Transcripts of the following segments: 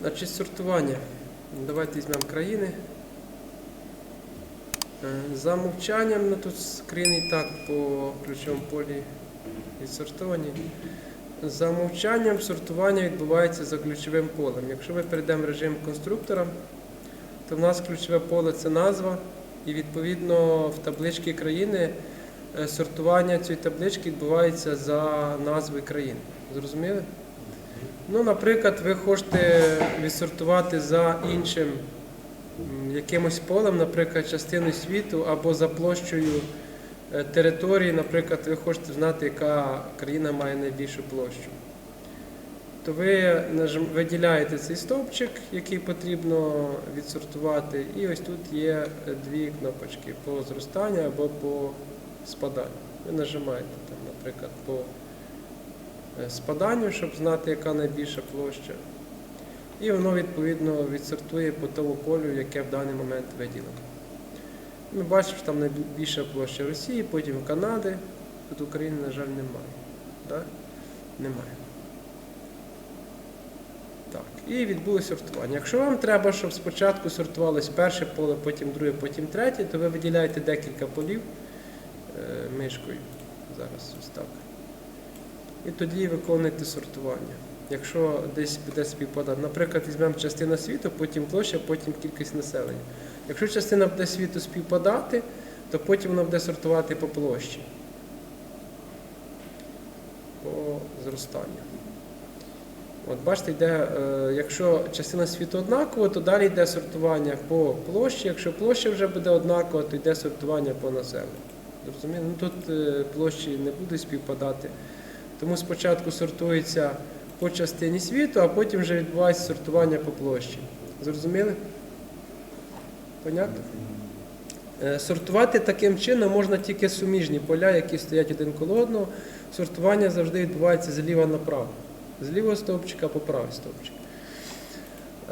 Значить, сортування. Давайте візьмемо країни. Е, За мовчанням, ну тут скрини і так по ключовому полі відсортовані. За мовчанням сортування відбувається за ключовим полем. Якщо ми перейдемо в режим конструктора, то в нас ключове поле це назва, і відповідно в табличці країни е, сортування цієї таблички відбувається за назвою країни. Зрозуміли? Ну, наприклад, ви хочете відсортувати за іншим якимось полем, наприклад, частиною світу або за площею е, території, наприклад, ви хочете знати, яка країна має найбільшу площу. То ви виділяєте цей стовпчик, який потрібно відсортувати, і ось тут є е, дві кнопочки по зростанню або по спаданню. Ви нажимаєте там, наприклад, по спаданню, щоб знати, яка найбільша площа. І воно відповідно відсортує по тому полю, яке в даний момент виділено. Ми бачимо, що там найбільша площа Росії, потім Канади. Тут України, на жаль, немає. Да? Немає. Так, і відбулося сортування. Якщо вам треба, щоб спочатку сортувалось перше поле, потім друге, потім третє, то ви виділяєте декілька полів е, мишкою. Зараз ось так. І тоді виконуєте сортування. Якщо десь буде співпадати, наприклад, візьмемо частина світу, потім площа, потім кількість населення. Якщо частина буде світу співпадати, то потім вона буде сортувати по площі. По зростанню. От бачите, йде, е, якщо частина світу однакова, то далі йде сортування по площі. Якщо площа вже буде однакова, то йде сортування по населенню. Ну, тут е, площі не будуть співпадати. Тому спочатку сортується по частині світу, а потім вже відбувається сортування по площі. Зрозуміли? Понятно? Е, Сортувати таким чином можна тільки суміжні поля, які стоять один коло одного. Сортування завжди відбувається зліва направо. З лівого стовпчика по правий стовпчик.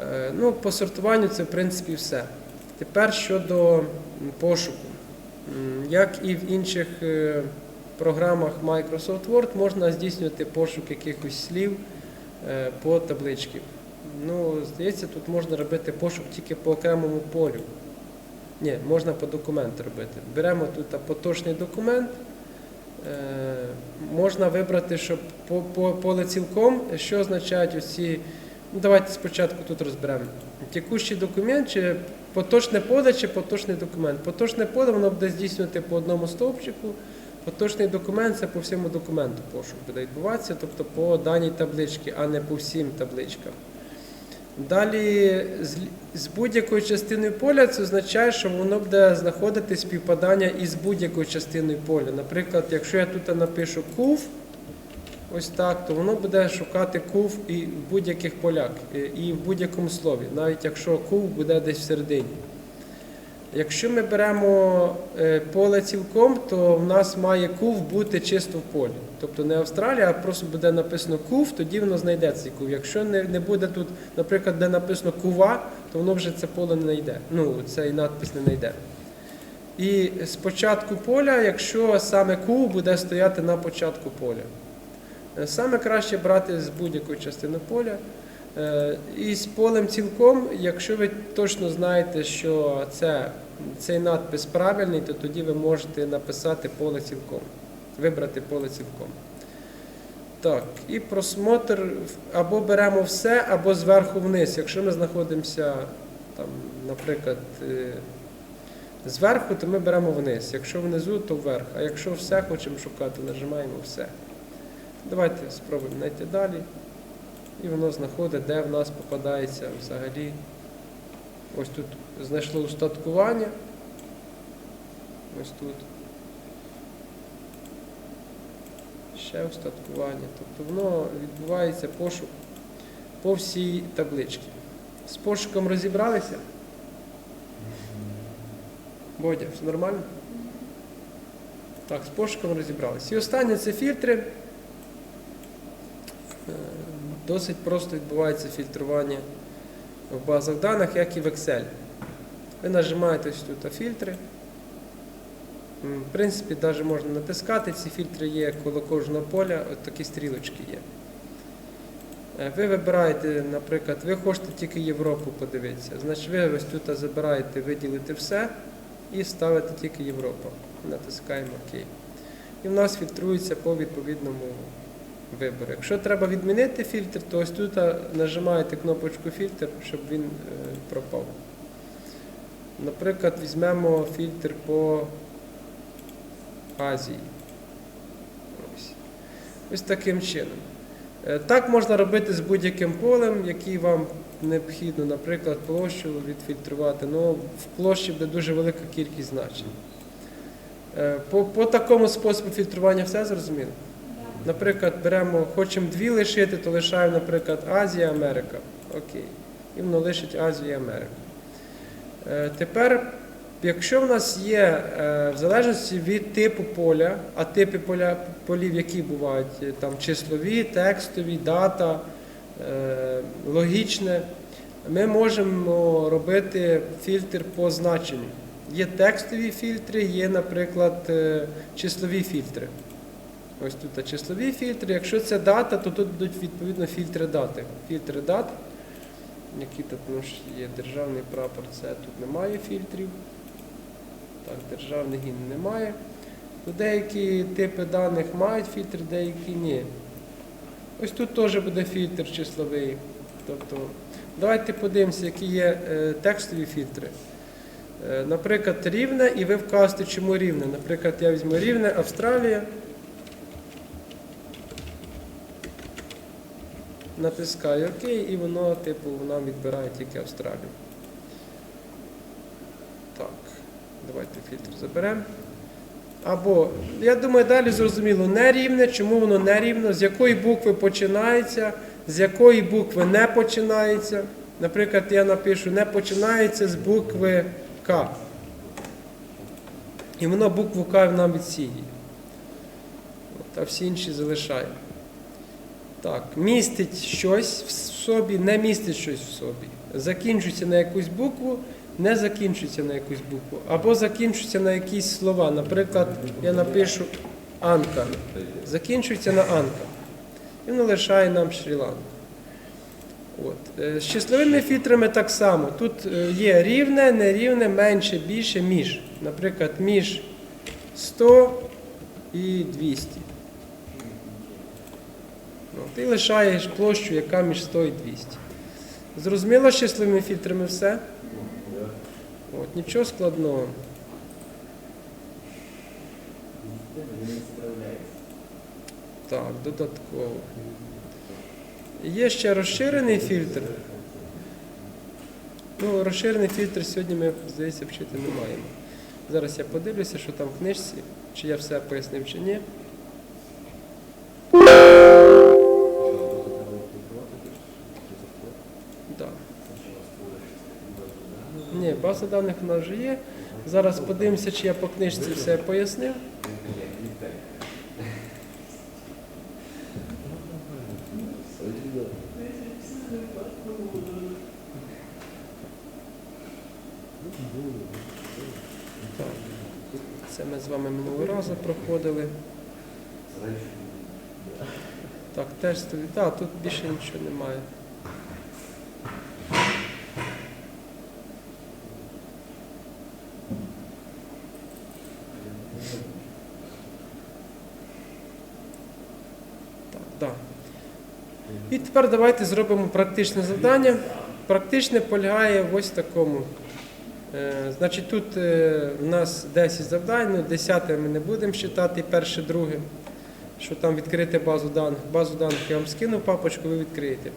Е, Ну, по сортуванню це в принципі все. Тепер щодо пошуку. Як і в інших е, програмах Microsoft Word, можна здійснювати пошук якихось слів е, по табличці. Ну, здається, тут можна робити пошук тільки по окремому полю. Ні, можна по документу робити. Беремо тут поточний документ. Е, Можна вибрати, щоб по, по, поле цілком, що означають оці. Ну, давайте спочатку тут розберемо. Текущий документ, чи поточне поле, чи поточний документ. Поточне поле воно буде здійснювати по одному стовпчику. Поточний документ це по всьому документу пошук буде відбуватися, тобто по даній табличці, а не по всім табличкам. Далі з, будь-якою частиною поля це означає, що воно буде знаходити співпадання із будь-якою частиною поля. Наприклад, якщо я тут напишу кув, ось так, то воно буде шукати кув і в будь-яких полях, і в будь-якому слові, навіть якщо кув буде десь всередині. Якщо ми беремо е, поле цілком, то в нас має кув бути чисто в полі. Тобто не Австралія, а просто буде написано кув, тоді воно знайде цей кув. Якщо не, не буде тут, наприклад, де написано кува, то воно вже це поле не знайде. Ну, цей надпис не знайде. І спочатку поля, якщо саме кув буде стояти на початку поля. Е, Саме краще брати з будь-якої частини поля. Е, І з полем цілком, якщо ви точно знаєте, що це, цей надпис правильний, то тоді ви можете написати поле цілком, вибрати поле цілком. Так, і просмотр або беремо все, або зверху вниз. Якщо ми знаходимося, там, наприклад, е, зверху, то ми беремо вниз. Якщо внизу, то вверх. А якщо все хочемо шукати, нажимаємо все. Давайте спробуємо знайти далі. І воно знаходить, де в нас попадається взагалі. Ось тут знайшло устаткування. Ось тут. Ще устаткування. Тобто воно відбувається пошук по всій табличці. З пошуком розібралися? Бодя, все нормально? Так, з пошуком розібралися. І останнє це фільтри. Досить просто відбувається фільтрування в базах даних, як і в Excel. Ви нажимаєте ось тут фільтри. В принципі, навіть можна натискати, ці фільтри є коло кожного поля, от такі стрілочки є. Е, Ви вибираєте, наприклад, ви хочете тільки Європу подивитися. Значить, ви ось тут забираєте, виділити все і ставите тільки Європу. Натискаємо ОК. І в нас фільтрується по відповідному вибору. Якщо треба відмінити фільтр, то ось тут нажимаєте кнопочку фільтр, щоб він е, пропав. Наприклад, візьмемо фільтр по Азії. Ось, ось таким чином. Е, Так можна робити з будь-яким полем, який вам необхідно, наприклад, площу відфільтрувати. Ну, в площі буде дуже велика кількість значень. Е, По, по такому способу фільтрування все зрозуміло? Наприклад, беремо, хочемо дві лишити, то лишаємо, наприклад, Азія, Америка. Окей. І воно лишить Азію і Америку. Е, Тепер, якщо в нас є, е, в залежності від типу поля, а типи поля, полів, які бувають, е, там числові, текстові, дата, е, логічне, ми можемо робити фільтр по значенню. Є текстові фільтри, є, наприклад, е, числові фільтри. Ось тут числові фільтри. Якщо це дата, то тут будуть відповідно фільтри дати. Фільтри дат, які тут ну, є державний прапор, це тут немає фільтрів. Так, державний гімн немає. Ну, деякі типи даних мають фільтр, деякі ні. Ось тут теж буде фільтр числовий. Тобто, давайте подивимося, які є е, текстові фільтри. Е, Наприклад, рівне, і ви вказуєте, чому рівне. Наприклад, я візьму рівне Австралія. Натискаю ОК, і воно, типу, нам відбирає тільки Австралію. Так, давайте фільтр заберемо. Або, я думаю, далі зрозуміло, нерівне, чому воно нерівно, з якої букви починається, з якої букви не починається. Наприклад, я напишу не починається з букви К. І воно букву К нам відсіює. От, А всі інші залишаємо. Так, містить щось в собі, не містить щось в собі. Закінчується на якусь букву, не закінчується на якусь букву. Або закінчується на якісь слова. Наприклад, я напишу Анка. Закінчується на Анка. І воно лишає нам Шрі-Ланку. Е, З числовими фільтрами так само. Тут е, є рівне, нерівне, менше, більше, між. Наприклад, між 100 і 200. І лишаєш площу, яка між 100 і 200. Зрозуміло з числовими фільтрами все? От, нічого складного. Так, додатково. Є ще розширений фільтр. Ну, розширений фільтр сьогодні ми, здається, вчити не маємо. Зараз я подивлюся, що там в книжці, чи я все пояснив, чи ні. Ні, база даних в нас вже є. Зараз подивимося, чи я по книжці все пояснив. Це ми з вами минулого разу проходили. Так, тестові. Так, тут більше нічого немає. Так, да. І тепер давайте зробимо практичне завдання. Практичне полягає в ось такому. Е, Значить, тут е, у нас 10 завдань, ну 10 ми не будемо вважати, перше, друге, що там відкрити базу даних. Базу даних я вам скину папочку, ви відкриєте.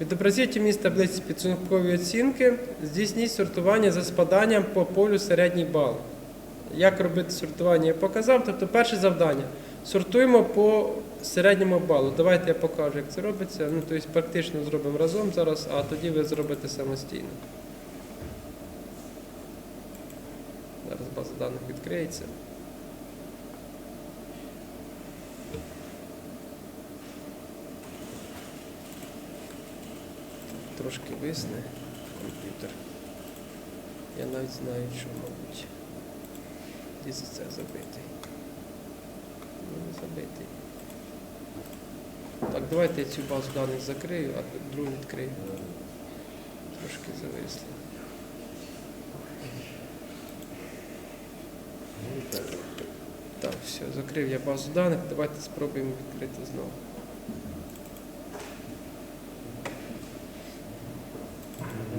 Відобразіть вміст таблиці підсумкової оцінки, здійсніть сортування за спаданням по полю середній бал. Як робити сортування, я показав. Тобто перше завдання. Сортуємо по середньому балу. Давайте я покажу, як це робиться. Ну, тобто практично зробимо разом зараз, а тоді ви зробите самостійно. Зараз база даних відкриється. Трошки висне комп'ютер. Я навіть знаю, що, мабуть, десь це забитий. Ну, не забитий. Так, давайте я цю базу даних закрию, а другу відкрию. Трошки зависли. Так, все, закрив я базу даних. Давайте спробуємо відкрити знову.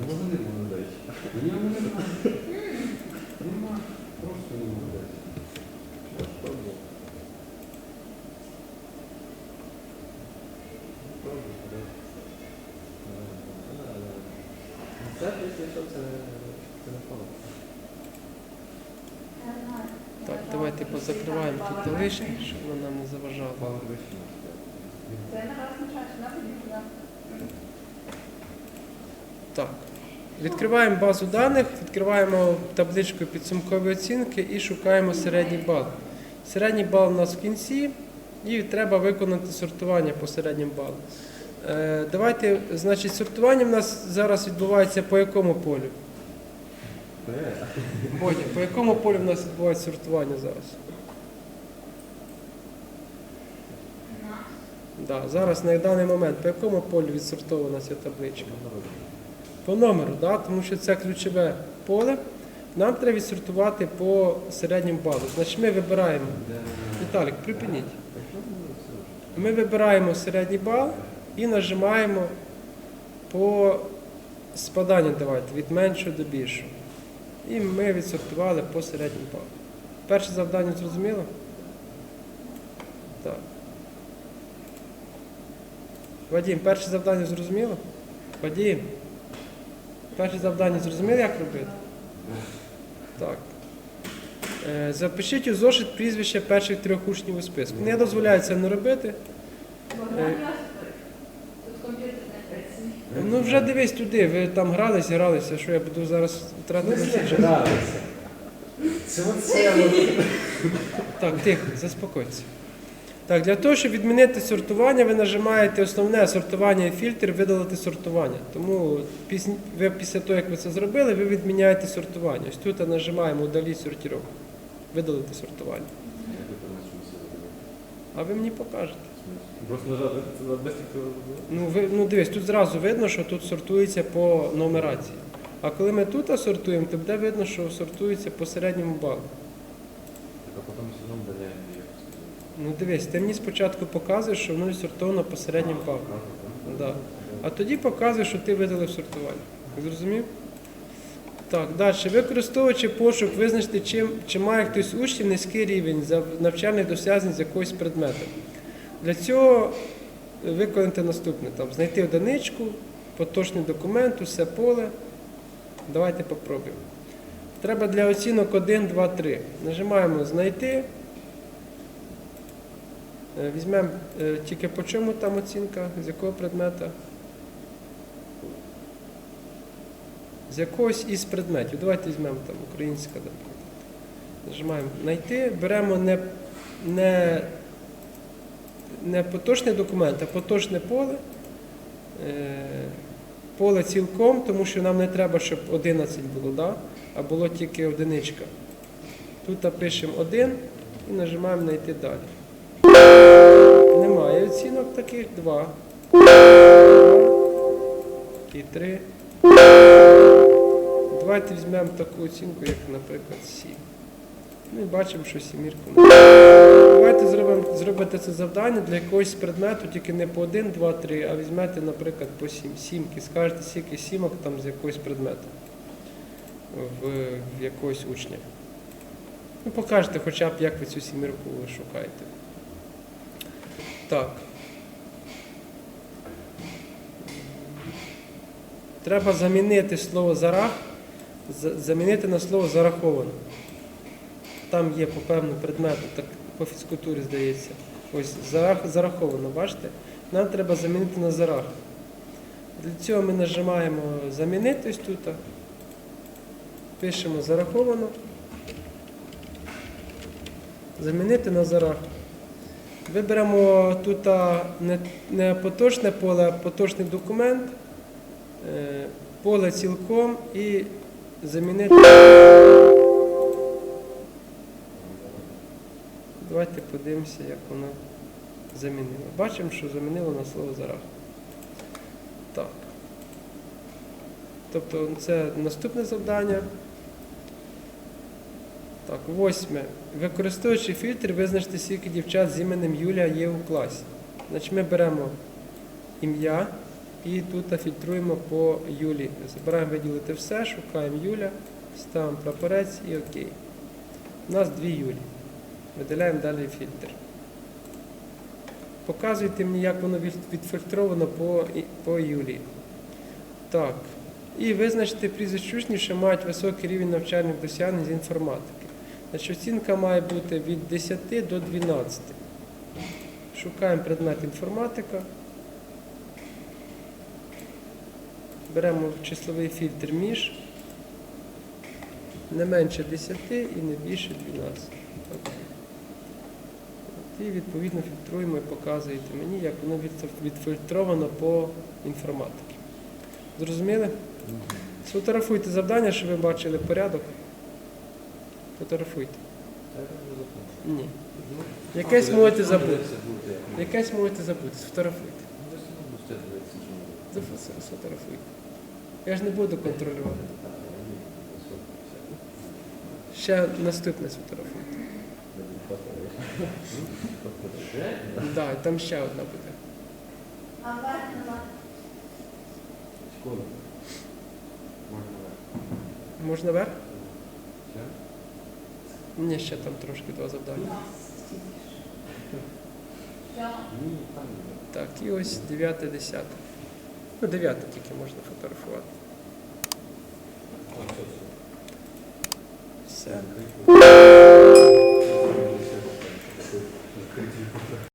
Може не молодець. Ні, нема. Нема. Просто не молодець. Я спробував. Пробуй, да. Так, давайте позакриваємо тут лишнє, щоб воно нам не туди. Так. Відкриваємо базу даних, відкриваємо табличку підсумкової оцінки і шукаємо середній бал. Середній бал у нас в кінці, і треба виконати сортування по середньому балу. Е, давайте, значить, сортування в нас зараз відбувається по якому полю? Бодя, по якому полю в нас відбувається сортування зараз? Да, зараз на даний момент по якому полю відсортована ця табличка? По номеру, да? тому що це ключове поле. Нам треба відсортувати по середньому балу. Значить, ми вибираємо, Віталік, припиніть. Ми вибираємо середній бал і нажимаємо по спаданню давайте, від меншого до більшого. І ми відсортували по середньому балу. Перше завдання зрозуміло? Так. Вадим, перше завдання зрозуміло? Вадим. Перше завдання зрозуміло, як робити? Так. Е, Запишіть у зошит прізвище перших трьох учнів у списку. Не дозволяю це не робити. Тут комп'ютер не працює. Ну вже дивись туди, ви там гралися, гралися, що я буду зараз втратити гралися. Це оце. Так, тихо, заспокойся. Так, для того, щоб відмінити сортування, ви нажимаєте основне сортування і фільтр видалити сортування. Тому ви після того, як ви це зробили, ви відміняєте сортування. Ось тут нажимаємо удаліть сортировку. Видалити сортування. А ви мені покажете. Ну, ви, ну дивись, тут зразу видно, що тут сортується по нумерації. А коли ми тут сортуємо, то буде видно, що сортується по середньому балу. А потім все одно вдаляємо. Ну дивись, ти мені спочатку показуєш, що воно відсортовано по середньому балу. Да. А тоді показує, що ти видалив сортування. Зрозумів? Так, далі. Використовуючи пошук, визначити, чим, чи має хтось учнів низький рівень за навчальних досягнень з якогось предмету. Для цього виконати наступне: там, знайти одиничку, поточний документ, усе поле. Давайте попробуємо. Треба для оцінок 1, 2, 3. Нажимаємо знайти. Е, Візьмемо е, тільки по чому там оцінка, з якого предмета. З якогось із предметів. Давайте візьмемо там українська. Нажимаємо знайти, беремо не, не, не поточний документ, а поточне поле. Е, поле цілком, тому що нам не треба, щоб 11 було, да? а було тільки одиничка. Тут пишемо 1 і нажимаємо знайти далі. Немає оцінок таких, 2. І 3. Давайте візьмемо таку оцінку, як, наприклад, 7. Ну і бачимо, що сімірку. не Давайте зробимо, зробите це завдання для якогось предмету, тільки не по 1, 2, 3, а візьмете, наприклад, по 7. Сімки. Скажете, скільки сімок там з якогось предмету в, в якогось учня. Ну, покажете хоча б, як ви цю сімірку шукаєте. Так. Треба замінити слово зарах, за- замінити на слово зараховано. Там є по певному предмету, так по фізкультурі здається. Ось зарах, зараховано, бачите? Нам треба замінити на зарах. Для цього ми нажимаємо замінити ось тут. Пишемо зараховано. Замінити на зарах. Виберемо тут не, не поточне поле, а поточний документ, е, поле цілком і замінити. Давайте подивимося, як воно. замінили. Бачимо, що замінило на слово зарах. Так. Тобто це наступне завдання. Так, восьме. Використовуючи фільтр, визначте скільки дівчат з іменем Юлія є у класі. Значить, ми беремо ім'я і тут фільтруємо по Юлі. Забираємо виділити все, шукаємо Юля, ставимо прапорець і окей. У нас дві Юлі. Виділяємо далі фільтр. Показуйте мені, як воно відфільтровано по, по Юлі. Так. І визначте прізвище що мають високий рівень навчальних досягнень з інформатики. Значить, оцінка має бути від 10 до 12. Шукаємо предмет інформатика. Беремо числовий фільтр між. Не менше 10 і не більше 12. І відповідно фільтруємо і показуєте мені, як воно відфільтровано по інформатиці. Зрозуміли? Сфотографуйте завдання, щоб ви бачили порядок. Фотографуйте. Ні. Ну, Якесь можете забути. Якесь можете забути. Сфотографуйте. Ну, Я ж не буду контролювати. Ще наступне сфотографуйте. Так, да, там ще одна буде. А вверх назад. Можна вверх? Ні, ще там трошки два завдання. Так, і ось 9, 10. Ну, дев'яту тільки можна фотографувати. Все.